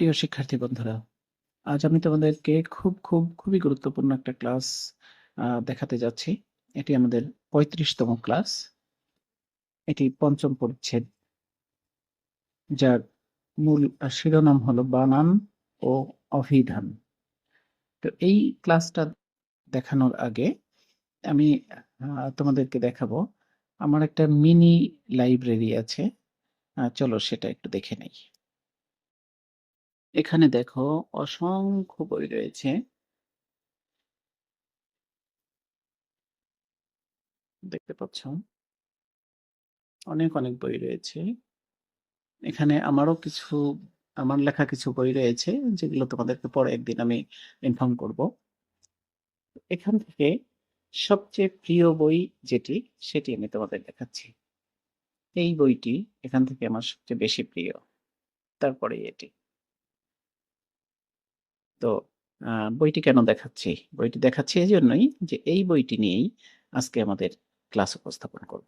প্রিয় শিক্ষার্থী বন্ধুরা, আজ আমি তোমাদেরকে খুব খুব, খুবই গুরুত্বপূর্ণ একটা ক্লাস দেখাতে যাচ্ছি। এটি আমাদের পঁয়ত্রিশতম ক্লাস। এটি পঞ্চম পরিচ্ছেদ, যার মূল শিরোনাম হলো বানান ও অভিধান। তো এই ক্লাসটা দেখানোর আগে আমি তোমাদেরকে দেখাবো, আমার একটা মিনি লাইব্রেরি আছে। চলো সেটা একটু দেখে নেই। এখানে দেখো অসংখ্য বই রয়েছে। দেখতে পাচ্ছ? অনেক অনেক বই রয়েছে। এখানে আমারও কিছু, আমার লেখা কিছু বই রয়েছে, যেগুলো তোমাদেরকে পরে একদিন আমি ইনফর্ম করব। এখান থেকে সবচেয়ে প্রিয় বই যেটি, সেটি আমি তোমাদের দেখাচ্ছি। এই বইটি এখান থেকে আমার সবচেয়ে বেশি প্রিয়। তারপরে এটি। তো বইটি কেন দেখাচ্ছি? বইটি দেখাচ্ছি এই জন্যই যে এই বইটি নিয়েই আজকে আমাদের ক্লাস উপস্থাপন করব।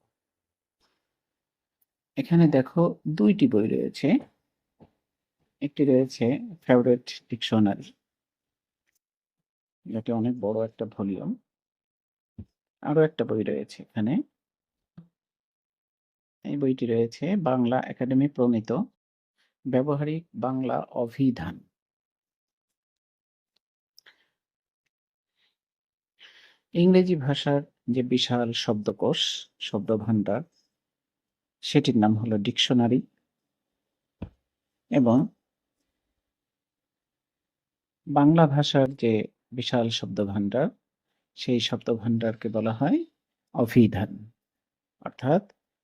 এখানে দেখো দুইটি বই রয়েছে। একটি রয়েছে ফেভারেট ডিকশনারি যেটি অনেক বড় একটা ভলিউম। আরও একটা বই রয়েছে এখানে। এই বইটি রয়েছে বাংলা একাডেমি প্রণীত ব্যবহারিক বাংলা অভিধান। ইংরেজি ভাষার যে বিশাল শব্দকোষ, শব্দভাণ্ডার, সেটির নাম হলো ডিকশনারি এবং বাংলা ভাষার যে বিশাল শব্দভাণ্ডার, সেই শব্দভাণ্ডারকে বলা হয় অভিধান। অর্থাৎ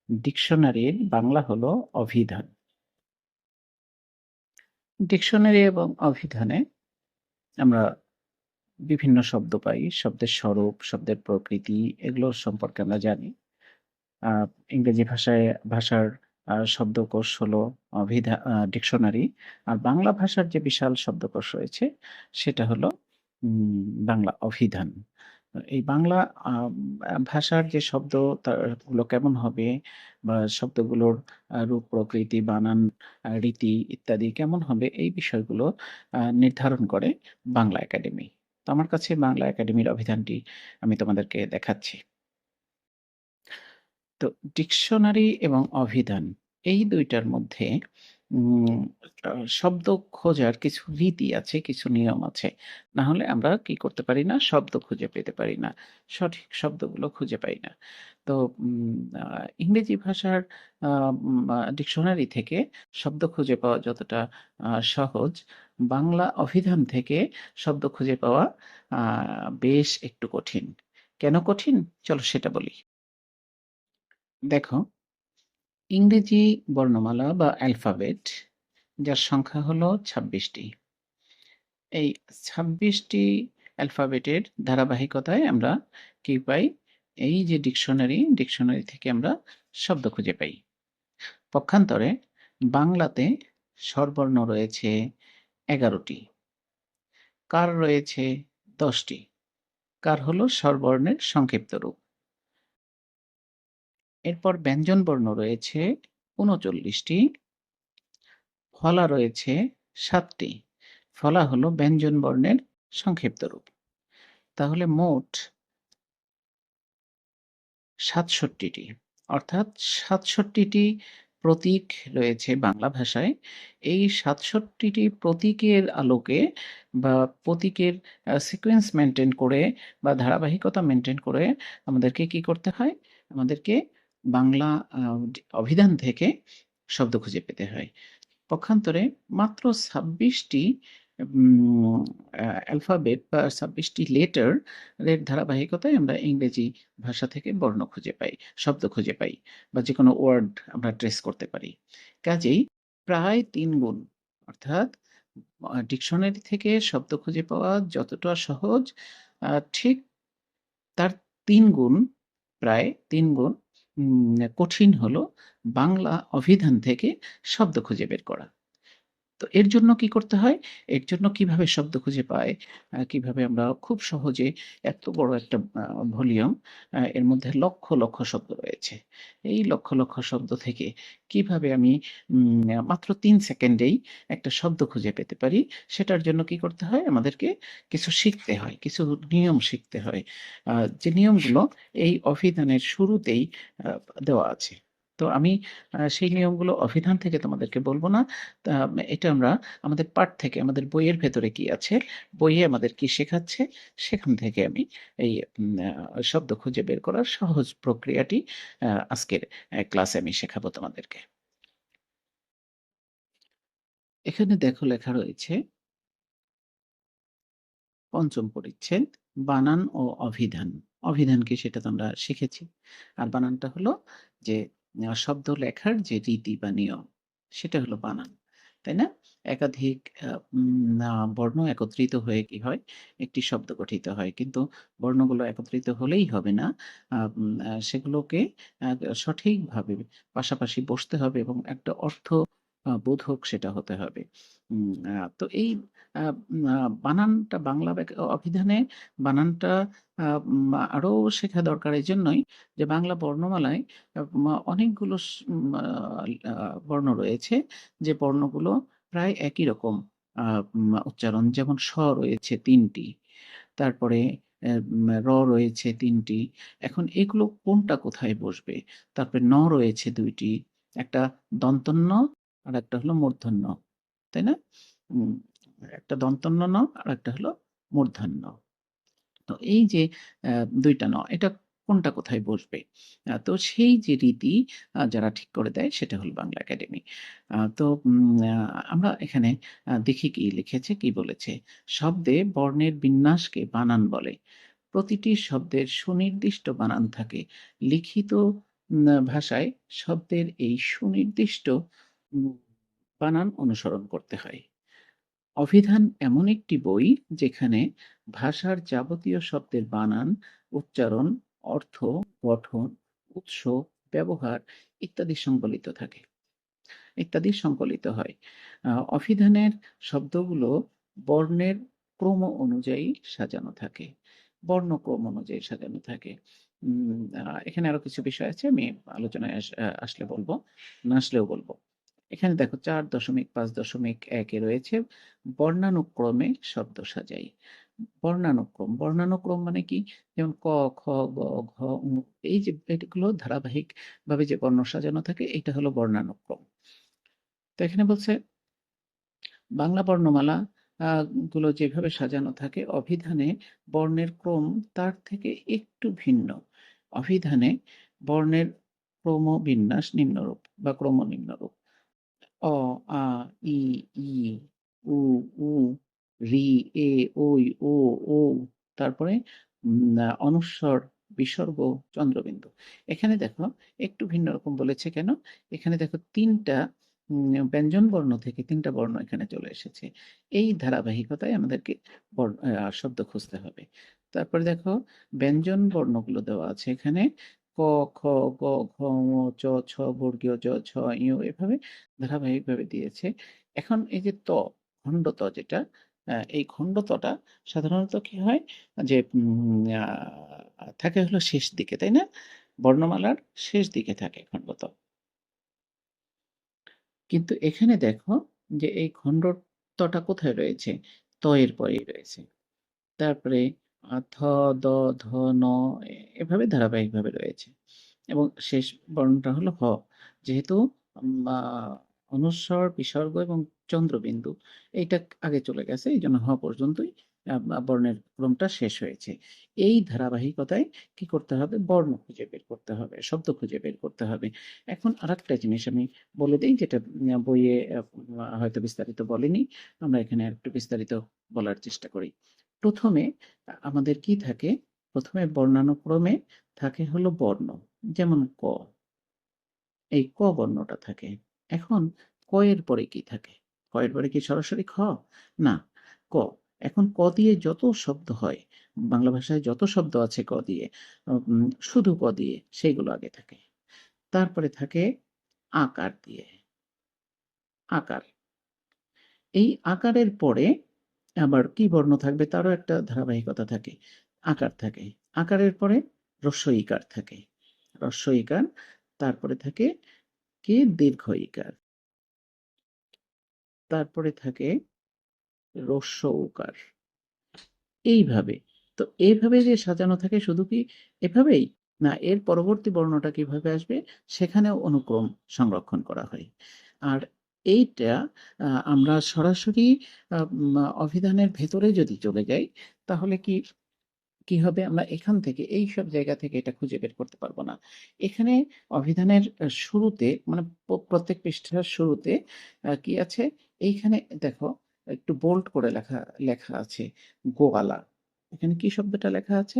ডিকশনারির বাংলা হলো অভিধান। ডিকশনারি এবং অভিধানে আমরা বিভিন্ন শব্দ পাই, শব্দের স্বরূপ, শব্দের প্রকৃতি এগুলোর সম্পর্কে আমরা জানি। ইংরেজি ভাষায়, ভাষার শব্দকোষ হলো ডিকশনারি। আর বাংলা ভাষার যে বিশাল শব্দকোষ রয়েছে, সেটা হলো বাংলা অভিধান। এই বাংলা ভাষার যে শব্দগুলো কেমন হবে বা শব্দগুলোর রূপ, প্রকৃতি, বানান, রীতি ইত্যাদি কেমন হবে, এই বিষয়গুলো নির্ধারণ করে বাংলা একাডেমি। তো আমার কাছে বাংলা একাডেমির অভিধানটি আমি তোমাদেরকে দেখাচ্ছি। তো ডিকশনারি এবং অভিধান এই দুইটার মধ্যে শব্দ খোঁজার কিছু রীতি আছে, কিছু নিয়ম আছে। না হলে আমরা কি করতে পারি না? শব্দ খুঁজে পেতে পারি না। সঠিক শব্দগুলো খুঁজে পাই না। তো ইংরেজি ভাষার ডিকশনারি থেকে শব্দ খুঁজে পাওয়া যতটা সহজ, বাংলা অভিধান থেকে শব্দ খুঁজে পাওয়া বেশ একটু কঠিন। কেন কঠিন? চলো সেটা বলি। দেখো ইংরেজি বর্ণমালা বা অ্যালফাবেট, যার সংখ্যা হলো ছাব্বিশটি। এই ছাব্বিশটি অ্যালফাবেটের ধারাবাহিকতায় আমরা কি পাই? এই যে ডিকশনারি ডিকশনারি থেকে আমরা শব্দ খুঁজে পাই। পক্ষান্তরে বাংলাতে স্বরবর্ণ রয়েছে এগারোটি। কার রয়েছে দশটি? কার হলো স্বরবর্ণের সংক্ষিপ্ত রূপ? এরপর ব্যঞ্জন বর্ণ রয়েছে উনচল্লিশটি। ফলা রয়েছে সাতটি। ফলা হলো ব্যঞ্জন বর্ণের সংক্ষিপ্ত রূপ। তাহলে মোট সাতষট্টিটি। অর্থাৎ সাতষট্টিটি প্রতীক রয়েছে বাংলা ভাষায়। এই সাতষট্টিটি প্রতীকের আলোকে বা প্রতীকের সিকোয়েন্স মেনটেন করে বা ধারাবাহিকতা মেনটেন করে আমাদেরকে কি করতে হয়? আমাদেরকে বাংলা অভিধান থেকে শব্দ খুঁজে পেতে হয়। পক্ষান্তরে মাত্র ছাব্বিশটি অ্যালফাবেট বা ছাব্বিশটি লেটার এর ধারাবাহিকতায় আমরা ইংরেজি ভাষা থেকে বর্ণ খুঁজে পাই, শব্দ খুঁজে পাই বা যে কোনো ওয়ার্ড আমরা ট্রেস করতে পারি। কাজেই প্রায় তিন গুণ, অর্থাৎ ডিকশনারি থেকে শব্দ খুঁজে পাওয়া যতটা সহজ ঠিক তার তিন গুণ, প্রায় তিন গুণ কঠিন হলো বাংলা অভিধান থেকে শব্দ খুঁজে বের করা। তো এর জন্য কি করতে হয়? এর জন্য কীভাবে শব্দ খুঁজে পায়, কীভাবে আমরা খুব সহজে এত বড় একটা ভলিউম এর মধ্যে লক্ষ, লক্ষ শব্দ রয়েছে। এই লক্ষ, লক্ষ শব্দ থেকে কীভাবে আমি মাত্র তিন সেকেন্ডেই একটা শব্দ খুঁজে পেতে পারি, সেটার জন্য কি করতে হয়? আমাদেরকে কিছু শিখতে হয়, কিছু নিয়ম শিখতে হয়। যে নিয়মগুলো এই অভিধানের শুরুতেই দেওয়া আছে। তো আমি সেই নিয়মগুলো অভিধান থেকে তোমাদেরকে বলব না। এটা আমরা আমাদের পাঠ থেকে আমাদের বইয়ের ভেতরে কি আছে, বইয়ে আমাদের কি শেখাচ্ছে, সেখান থেকে আমি এই শব্দ খুঁজে বের করার সহজ প্রক্রিয়াটি আজকের ক্লাসে আমি শেখাবো তোমাদেরকে। এখানে দেখো লেখা রয়েছে পঞ্চম পরিচ্ছেদ বানান ও অভিধান। অভিধান কি সেটা তো আমরা শিখেছি। আর বানানটা হলো যে শব্দ লেখার যে রীতি বা নিয়ম, সেটা হলো বানান। তাই না? একাধিক বর্ণ একত্রিত হয়ে কি হয়? একটি শব্দ গঠিত হয়। কিন্তু বর্ণগুলো একত্রিত হলেই হবে না। সেগুলোকে সঠিকভাবে পাশাপাশি বসতে হবে এবং একটা অর্থ বোধক সেটা হতে হবে। তো এই বানানটা বাংলা অভিধানে বানানটা আ উম আরও শেখা দরকার এই জন্যই যে বাংলা বর্ণমালায় অনেকগুলো বর্ণ রয়েছে যে বর্ণগুলো প্রায় একই রকম উচ্চারণ। যেমন স রয়েছে তিনটি, তারপরে র রয়েছে তিনটি এখন এগুলো কোনটা কোথায় বসবে? তারপরে ন রয়েছে দুইটি একটা দন্তন্য আরেকটা হলো মূর্ধন্য। তাই না? একটা দন্তন্য ন আর একটা হলো মূর্ধন্য। তো এই যে ২ ন এটা কোনটা কোথায় বসবে? তো সেই যে রীতি যারা ঠিক করে দেয় সেটা হলো বাংলা একাডেমি। তো আমরা এখানে দেখি কি লিখেছে, কি বলেছে? শব্দে বর্ণের বিন্যাসকে বানান বলে। প্রতিটি শব্দের সুনির্দিষ্ট বানান থাকে। লিখিত ভাষায় শব্দের এই সুনির্দিষ্ট বানান অনুসরণ করতে হয়। অভিধান এমন একটি বই যেখানে ভাষার যাবতীয় শব্দের বানান, উচ্চারণ, অর্থ, গঠন, উৎস, ব্যবহার ইত্যাদি সংকলিত থাকে ইত্যাদি সংকলিত হয়। অভিধানের শব্দগুলো বর্ণের ক্রম অনুযায়ী সাজানো থাকে। বর্ণক্রম অনুযায়ী সাজানো থাকে। এখানে আরও কিছু বিষয় আছে আমি আলোচনায় আস আসলে বলব না আসলেও বলব। এখানে দেখো ৪.৫.১ এ রয়েছে বর্ণানুক্রমে শব্দ সাজাই। বর্ণানুক্রম, বর্ণানুক্রম মানে কি? যেমন ক, খ, গ, ঘ, এই যে এগুলো ধারাবাহিকভাবে যে বর্ণ সাজানো থাকে এটা হলো বর্ণানুক্রম। তো এখানে বলছে বাংলা বর্ণমালা গুলো যেভাবে সাজানো থাকে অভিধানে বর্ণের ক্রম তার থেকে একটু ভিন্ন। অভিধানে বর্ণের ক্রমবিন্যাস নিম্নরূপ বা ক্রম নিম্নরূপ। অ, আ, ই, ই, উ, উ, ঋ, এ, ঐ, ও, ঔ তারপরে অনুস্বর, বিসর্গ, চন্দ্রবিন্দু। এখানে দেখো একটু ভিন্ন রকম বলেছে কেন? এখানে দেখো ৩ টা উম ব্যঞ্জন বর্ণ থেকে ৩ টা বর্ণ এখানে চলে এসেছে। এই ধারাবাহিকতায় আমাদেরকে বর আ শব্দ খুঁজতে হবে। তারপরে দেখো ব্যঞ্জন বর্ণগুলো দেওয়া আছে এখানে ক, খ, গ, ঘ, চ, ছ, বর্গীয় জ, ঝ, ঞ এভাবে ধারাবাহিকভাবে দিয়েছে। এখন এই যে ত, খণ্ড ত যেটা এই খণ্ড তটা সাধারণত কি হয়? যে থাকে হলো শেষ দিকে, তাই না? বর্ণমালার শেষ দিকে থাকে খণ্ড ত। কিন্তু এখানে দেখো যে এই খণ্ড তটা কোথায় রয়েছে? ত এর পরেই রয়েছে। তারপরে আ দ, ধ, ন এভাবে ধারাবাহিকভাবে রয়েছে। এবং শেষ বর্ণটা হলো হ। যেহেতু অনুস্বর, বিসর্গ এবং চন্দ্রবিন্দু এইটা আগে চলে গেছে। এই জন্য হ পর্যন্তই বর্ণের ক্রমটা শেষ হয়েছে। এই ধারাবাহিকতায় কি করতে হবে? বর্ণ খুঁজে বের করতে হবে, শব্দ খুঁজে বের করতে হবে। এখন আরেকটা জিনিস আমি বলে দিই যেটা বইয়ে হয়তো বিস্তারিত বলেনি। আমরা এখানে আরেকটু বিস্তারিত বলার চেষ্টা করি। ১ম এ আ আমাদের কি থাকে? প্রথমে বর্ণানুক্রমে থাকে হলো বর্ণ। যেমন ক। এই ক বর্ণটা থাকে। এখন ক এর পরে কি থাকে? ক এর পরে কি সরাসরি খ? না, ক। এখন ক দিয়ে যত শব্দ হয়, বাংলা ভাষায় যত শব্দ আছে ক দিয়ে, শুধু ক দিয়ে সেইগুলো আগে থাকে। তারপরে থাকে আকার দিয়ে। আকার। এই আকারের পরে আবার কি বর্ণ থাকবে তারও একটা ধারাবাহিকতা থাকে। আকার থাকে। আকারের পরে রস্য ইকার থাকে। রস্য ইকার তারপরে থাকে কি? দীর্ঘ ইকার তারপরে থাকে রস্য উকার এইভাবে। তো এইভাবে যে সাজানো থাকে শুধু কি এভাবেই? না, এর পরবর্তী বর্ণটা কীভাবে আসবে? সেখানেও অনুক্রম সংরক্ষণ করা হয়। আর এইটা আমরা সরাসরি অভিধানের ভেতরে যদি চলে যাই, তাহলে কি কি হবে? আমরা এখান থেকে, এই সব জায়গা থেকে এটা খুঁজে বের করতে পারব না। এখানে অভিধানের শুরুতে মানে প্রত্যেক পৃষ্ঠার শুরুতে কি আছে? এইখানে দেখো, একটু বোল্ড করে লেখা লেখা আছে, গোয়ালা। এখানে কি শব্দটা লেখা আছে?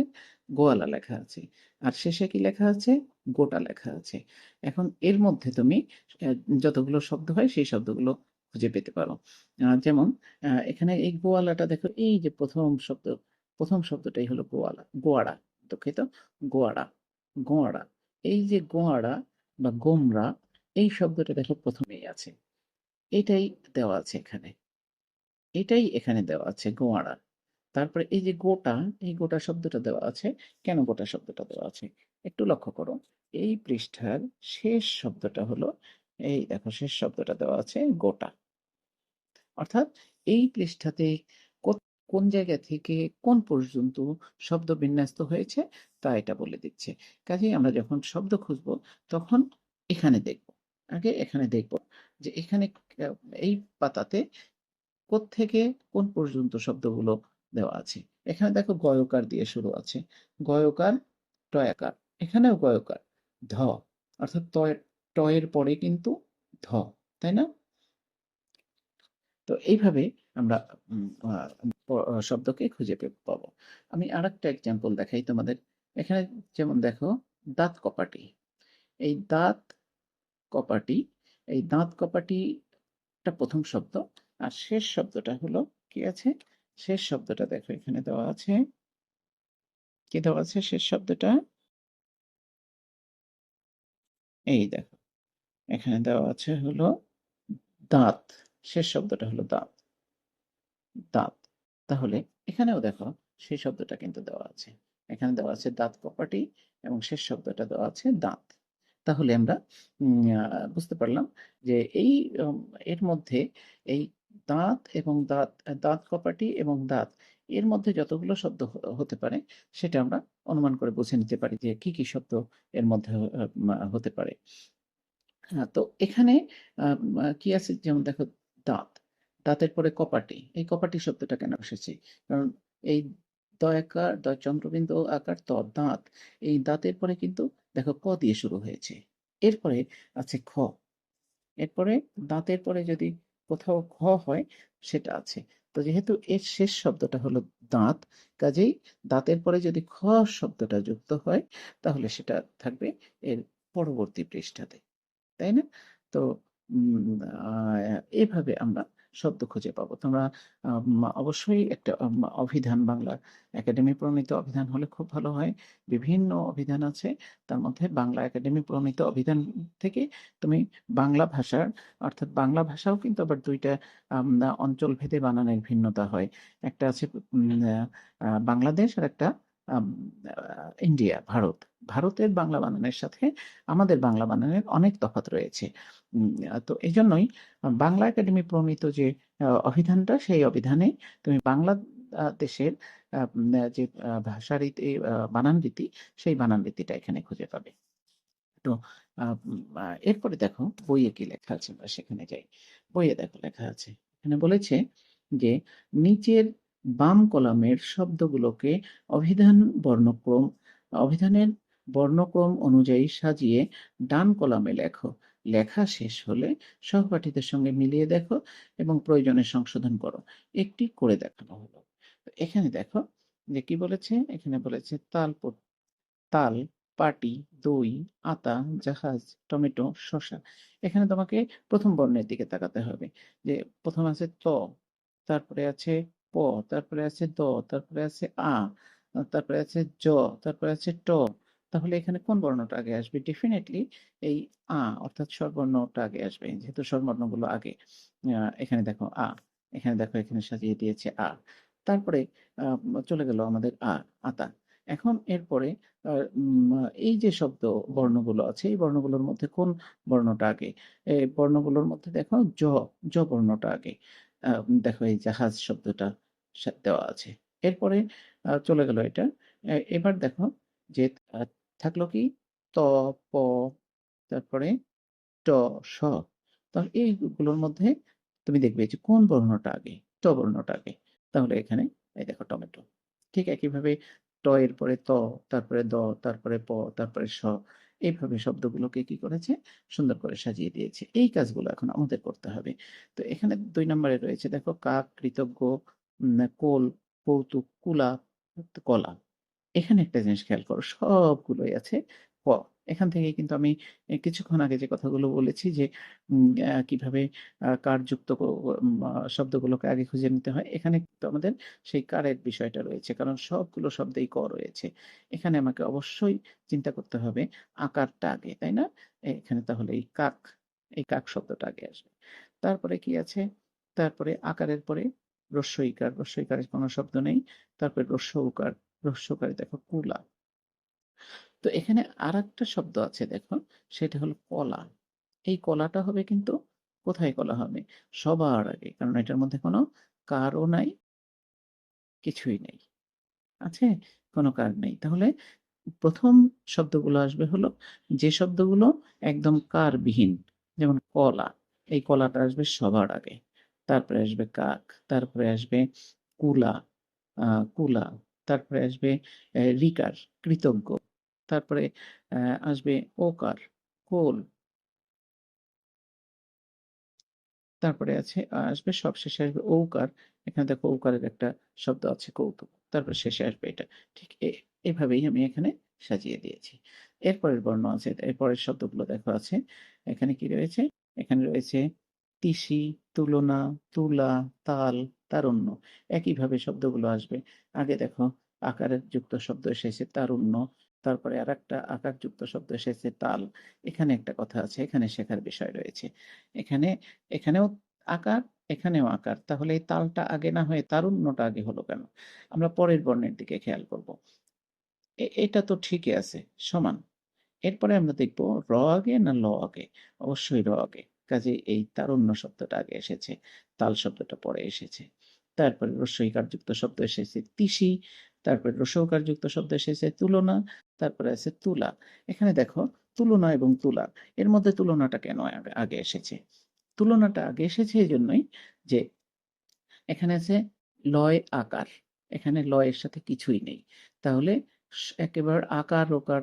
গোয়ালা লেখা আছে। আর শেষে কি লেখা আছে? গোটা লেখা আছে। এখন এর মধ্যে তুমি যতগুলো শব্দ হয় সেই শব্দগুলো খুঁজে পেতে পারো। যেমন এখানে এই গোয়ালাটা দেখো, এই যে প্রথম শব্দ, প্রথম শব্দটাই হলো গোয়ালা, গোয়াড়া, দুঃখিত, গোয়াড়া গোয়াড়া। এই যে গোয়াড়া বা গোমরা, এই শব্দটা দেখো প্রথমেই আছে। এটাই দেওয়া আছে এখানে। এটাই এখানে দেওয়া আছে গোয়াড়া। তারপরে এই যে গোটা, এই গোটা শব্দটা দেওয়া আছে, কেন গোটা শব্দটা দেওয়া আছে? একটু লক্ষ্য করো এই পৃষ্ঠার শেষ শব্দটা হলো, এই দেখো শেষ শব্দটা দেওয়া আছে, গোটা। অর্থাৎ এই পৃষ্ঠাতে কোন জায়গা থেকে কোন পর্যন্ত শব্দ বিন্যস্ত হয়েছে, তা এটা বলে দিচ্ছে। কাজেই আমরা যখন শব্দ খুঁজবো, তখন এখানে দেখব, আগে এখানে দেখব যে এখানে এই পাতাতে থেকে কোন পর্যন্ত শব্দগুলো দেওয়া আছে। এখানে দেখো গয়কার দিয়ে শুরু আছে। গয়কার, টয়াকার। এখানেও গয়কার। ধ, অর্থাৎ টয়ের পরে কিন্তু ধ, তাই না? তো এইভাবে আমরা শব্দকে খুঁজে পাবো। আমি আর একটা এক্সাম্পল দেখাই তোমাদের। এখানে যেমন দেখো, দাঁত কপাটি। এই দাঁত কপাটি, এই দাঁত কপাটিটা প্রথম শব্দ। আর শেষ শব্দটা হলো কি আছে? শেষ শব্দটা দেখো, এখানে দেওয়া আছে। কি দেওয়া আছে শেষ শব্দটা? এই দেখো, এখানে দেওয়া আছে হলো দাঁত, শেষ শব্দটা হলো দাঁত দাঁত। তাহলে এখানেও দেখো, সেই শব্দটা কিন্তু দেওয়া আছে। এখানে দেওয়া আছে দাঁত কপাটি এবং শেষ শব্দটা দেওয়া আছে দাঁত। তাহলে আমরা বুঝতে পারলাম যে এই এর মধ্যে এই দাঁত এবং দাঁত দাঁত কপাটি এবং দাঁত। এর মধ্যে যতগুলো শব্দ হতে পারে সেটা আমরা অনুমান করে বুঝে নিতে পারি যে কি কি শব্দ এর মধ্যে হতে পারে। হ্যাঁ তো এখানে কি আছে? যেমন দেখো, দাঁত। দাঁতের পরে কপাটি। এই কপাটি শব্দটা কেন এসেছে? কারণ এই দয়াকার দয় চন্দ্রবিন্দু আকার, ত দাঁত। এই দাঁতের পরে কিন্তু দেখো, ক দিয়ে শুরু হয়েছে। এরপরে আছে খ। এরপরে দাঁতের পরে যদি কোথাও খ হয়, সেটা আছে। তো যেহেতু এর শেষ শব্দটা হলো দাঁত, কাজেই দাঁতের পরে যদি খ শব্দটা যুক্ত হয়, তাহলে সেটা থাকবে এর পরবর্তী পৃষ্ঠাতে। তাই না? তো এভাবে আমরা শব্দ খুঁজে পাবো। তোমরা অবশ্যই একটা অভিধান বাংলা একাডেমি প্রণীত অভিধান হলে খুব ভালো হয়। বিভিন্ন অভিধান আছে, তার মধ্যে বাংলা একাডেমি প্রণীত অভিধান থেকে তুমি বাংলা ভাষার, অর্থাৎ বাংলা ভাষাও কিন্তু আবার দুইটা অঞ্চল ভেদে বানানের ভিন্নতা হয়। একটা আছে বাংলাদেশ আর একটা ইন্ডিয়া, ভারত। ভারতের বাংলা বানানের সাথে আমাদের বাংলা বানানের অনেক তফাৎ রয়েছে। তো এই জন্যই বাংলা একাডেমি প্রণীত যে অভিধানটা, সেই অভিধানে তুমি বাংলা দেশের যে ভাষা রীতি বানান রীতি সেই বানান রীতিটা এখানে খুঁজে পাবে। তো এরপরে দেখো বইয়ে কি লেখা আছে, আমরা সেখানে যাই। বইয়ে দেখো লেখা আছে। এখানে বলেছে যে, নিচের বাম কলামের শব্দগুলোকে অভিধান বর্ণক্রম, অভিধানের বর্ণক্রম অনুযায়ী সাজিয়ে ডান কলামে লেখো। লেখা শেষ হলে সহপাঠীদের সঙ্গে মিলিয়ে দেখো এবং প্রয়োজনে সংশোধন করো। একটি করে দেখানো হলো। এখানে দেখো যে কি বলেছে? এখানে বলেছে, তাল তাল, পাটি, দই, আতা, জাহাজ, টমেটো, শসা। এখানে তোমাকে প্রথম বর্ণের দিকে তাকাতে হবে। যে প্রথম আছে ত, তারপরে আছে প তারপরে আছে দ, তারপরে আছে আ, তারপরে আছে জ, তারপরে আছে ট। তাহলে এখানে কোন বর্ণটা আগে আসবে? ডেফিনেটলি এই আ, অর্থাৎ স্বরবর্ণটা আগে আসবে, যেহেতু স্বরবর্ণগুলো আগে। এখানে দেখো আ, এখানে দেখো এখানে সাজিয়ে দিয়েছে আ। তারপরে চলে গেল আমাদের আ, আতা। এখন এরপরে এই যে শব্দ বর্ণগুলো আছে, এই বর্ণগুলোর মধ্যে কোন বর্ণটা আগে? এই বর্ণগুলোর মধ্যে দেখো জ জ বর্ণটা আগে। দেখো এই জাহাজ শব্দটা দেওয়া আছে। এরপরে চলে গেল এটা। এবার দেখো যে থাকল কি? ত, প, তারপরে ট, স। তাহলে এইগুলোর মধ্যে তুমি দেখবে যে কোন বর্ণটা আগে? ট বর্ণটা আগে। তাহলে এখানে, এই দেখো টমেটো। ঠিক একইভাবে ট এর পরে ত, তারপরে দ, তারপরে প, তারপরে স। এইভাবে শব্দগুলোকে কি করেছে? সুন্দর করে সাজিয়ে দিয়েছে। এই কাজগুলো এখন আমাদের করতে হবে। তো এখানে দুই নম্বরে রয়েছে, দেখো কাক কৃতজ্ঞ কোল, কৌতুক, কুলা, কলা। এখানে একটা জিনিস খেয়াল করো, সবগুলোই আছে, ক। এখান থেকে কিন্তু আমি কিছুক্ষণ আগে যে কথাগুলো বলেছি যে কীভাবে আহ, কার যুক্ত ক- উম, আহ, শব্দগুলোকে আগে খুঁজে নিতে হয় এখানে কিন্তু আমাদের সেই কারের বিষয়টা রয়েছে। কারণ সবগুলো শব্দেই ক রয়েছে। এখানে আমাকে অবশ্যই চিন্তা করতে হবে আকারটা আগে তাই না? এখানে তাহলে এই কাক এই কাক শব্দটা আগে আসবে। তারপরে কি আছে? তারপরে আকারের পরে রস্যইকার রস্যইকারের কোনো শব্দ নেই। তারপরে রস্য উকার রস্যকারে দেখো কুলা। তো এখানে আর একটা শব্দ আছে দেখো, সেটা হলো কলা। এই কলাটা হবে কিন্তু কোথায় কলা হবে? সবার আগে, কারণ এটার মধ্যে কোনো কারও নাই, কিছুই নেই। আছে? কোনো কার নেই। তাহলে প্রথম শব্দগুলো আসবে হলো, যে শব্দগুলো একদম কারবিহীন, যেমন কলা, এই কলাটা আসবে সবার আগে। তারপরে আসবে কাক, তারপরে আসবে কুলা কুলা, তারপরে আসবে রিকার, কৃতজ্ঞ। তারপরে আসবে ওকার কোল। তারপরে আছে, আসবে সবশেষে আসবে ঔকার। এখানে দেখো ঔকারের একটা শব্দ আছে, কৌতুক। তারপর শেষে আসবে এটা। ঠিক এভাবেই আমি এখানে সাজিয়ে দিয়েছি। এরপরের বর্ণ আছে, এরপরের শব্দগুলো দেখো আছে। এখানে কি রয়েছে? এখানে রয়েছে তিসি, তুলনা, তুলা, তাল, তারুণ্য। একইভাবে শব্দগুলো আসবে। আগে দেখো আকারের যুক্ত শব্দ এসেছে, তারুণ্য। তারপরে আর একটা আকার যুক্ত শব্দ এসেছে তাল। এখানে একটা কথা আছে, এখানে শেখার বিষয় রয়েছে। এখানে, এখানেও আকার এখানেও আকার। তাহলে এই তালটা আগে না হয়ে তারুণ্যটা আগে হলো কেন? আমরা পরের বর্ণের দিকে খেয়াল করব। এটা তো ঠিকই আছে, সমান। এরপরে আমরা দেখব, র আগে না ল আগে? অবশ্যই র আগে। কাজে এই তারুণ্য শব্দটা আগে এসেছে, তাল শব্দটা পরে এসেছে। তারপরে রস্যইকার যুক্ত শব্দ এসেছে, তিসি। তারপরে রসৌকার যুক্ত শব্দ এসেছে তুলনা, তারপরে আছে তুলা। এখানে দেখো, তুলনা এবং তুলা, এর মধ্যে তুলনাটা কেন আগে- আগে এসেছে? তুলনাটা আগে এসেছে এই জন্যই যে এখানে আছে লয় আকার, এখানে লয়ের সাথে কিছুই নেই। তাহলে একেবারে আকার ওকার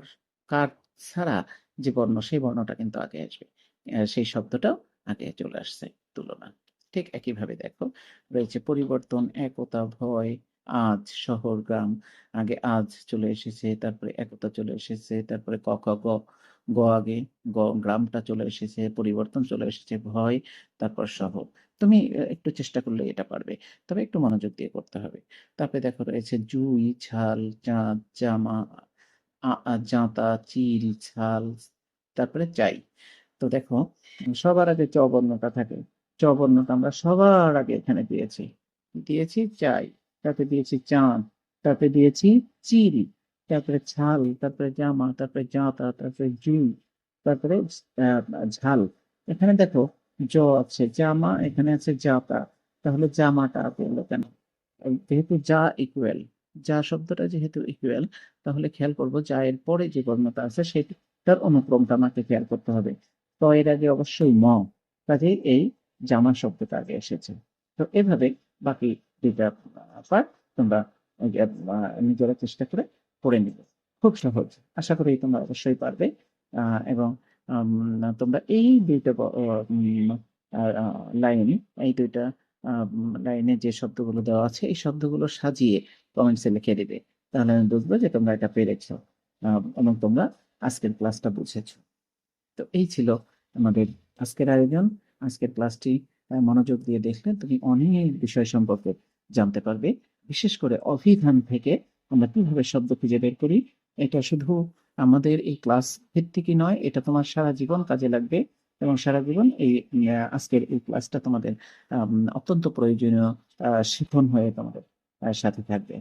কার ছাড়া যে বর্ণ, সেই বর্ণটা কিন্তু আগে আসবে। সেই শব্দটাও আগে চলে আসছে তুলনা। ঠিক একইভাবে দেখো, রয়েছে পরিবর্তন, একতা, ভয় আজ শহর গ্রাম, আগে আজ চলে এসেছে, তারপরে একতা চলে এসেছে, তারপরে ক খ গ গ আগে গ, গ্রামটা চলে এসেছে, পরিবর্তন চলে এসেছে, ভয়, তারপর শহর। তুমি একটু চেষ্টা করলে এটা পারবে, তবে একটু মনোযোগ দিয়ে করতে হবে। তারপরে দেখো রয়েছে জুই, ছাল, চাঁদ, জামা জাঁতা, চিল, ছাল, তারপরে চাই। তো দেখো, সবার আগে চ বর্ণটা থাকে চ বর্ণটা আমরা সবার আগে এখানে দিয়েছি। দিয়েছি চাই। তারপরে দিয়েছি চাঁদ, তারপরে দিয়েছি চিল তারপরে ছাল তারপরে জামা, তারপরে জাঁতা, তারপরে জুই, তারপরে ঝাল। এখানে দেখো জ আছে, জামা, এখানে আছে জাতা। তাহলে জামাটা এলো কেন? যেহেতু যা ইকুয়াল যা শব্দটা যেহেতু ইকুয়াল তাহলে খেয়াল করব যা এর পরে যে বর্ণটা আছে সেটার অনুক্রমটা আমাকে খেয়াল করতে হবে। তো এর আগে অবশ্যই ম, কাজেই এই জামা শব্দটা আগে এসেছে। তো এভাবে বাকি দুইটা পার্ট তোমরা নিজেরা চেষ্টা করে পড়ে নিবে। খুব সহজ। আশা করি তোমরা অবশ্যই পারবে। এবং তোমরা এই দুইটা লাইন, এই দুইটা লাইনে যে শব্দগুলো দেওয়া আছে, এই শব্দগুলো সাজিয়ে কমেন্টসে লিখে দিবে। তাহলে আমি বুঝব যে তোমরা এটা পেরেছ এবং তোমরা আজকের ক্লাসটা বুঝেছ। তো এই ছিল আমাদের আজকের আয়োজন। আজকের ক্লাসটি মনোযোগ দিয়ে দেখলে তুমি অনেক বিষয় সম্পর্কে জানতে পারবে। বিশেষ করে অভিধান থেকে আমরা কীভাবে শব্দ খুঁজে বের করি, এটা শুধু আমাদের এই ক্লাস ভিত্তিকই নয়, এটা তোমার সারা জীবন কাজে লাগবে এবং সারা জীবন এই আজকের এই ক্লাসটা তোমাদের অত্যন্ত প্রয়োজনীয় শিখন হয়ে তোমাদের সাথে থাকবে।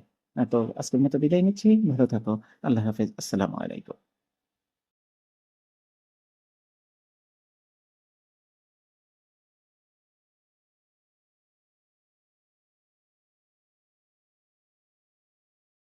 তো আজকের মতো বিদায় নিচ্ছি, ভালো থাকো, আল্লাহ হাফিজ, আসসালামু আলাইকুম।